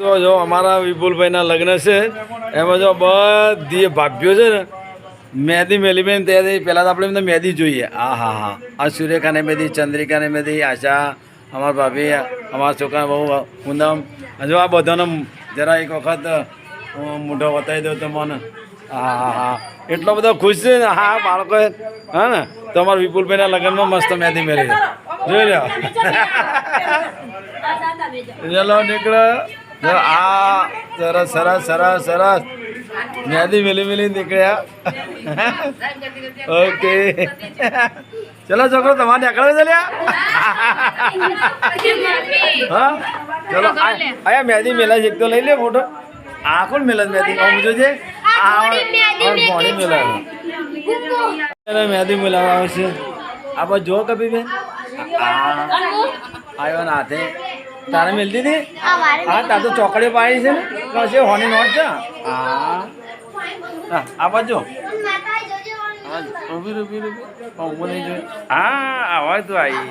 તો જો અમારા વિપુલભાઈના લગ્ન છે એમાં જો બધી ભાભ્યો છે ને મહેંદી મેલી બેન ત્યાંથી પહેલાં તો આપણે એમને મહેંદી જોઈએ. હા હા હા. આ સૂર્યકાને મહેંદી ચંદ્રિકાને મહેંદી આશા અમારા ભાભી અમારા છોકરા બહુ પૂનમ હજુ આ બધાનો જરા એક વખત મોઢો બતાવી દઉં તો મને હા હા હા. એટલો બધો ખુશ છે ને હા બાળકોએ હા ને? તો અમારા વિપુલભાઈના લગ્નમાં મસ્ત મહેંદી મેળી જોઈ લો ચલો નીકળો. જો આ સરસ સરસ સરસ સરસ મહેંદી મિલી મિલી નીકળ્યા ઓકે ચલો છોકરો તમારે નીકળવે છે લ્યા હા ચલો આ- આયા મહેંદી મેલા છે એક તો લઈ લે ફોટો આ કોણ મેલા છે મહેંદી આમ જોજે આ મોડી મેલા છે મહેંદી મેલાવા આવે છે આ બાજુ જો કભી બેન આ આવ્યો ને હાથે તારે મિલતી હતી? હા તાર તો ચોકડીઓ પાડી છે ને? છે હોની નોટ છે? હા. હા આ બાજુ. ઊભી નહીં જોઈ. હા આવાજ તો આવી.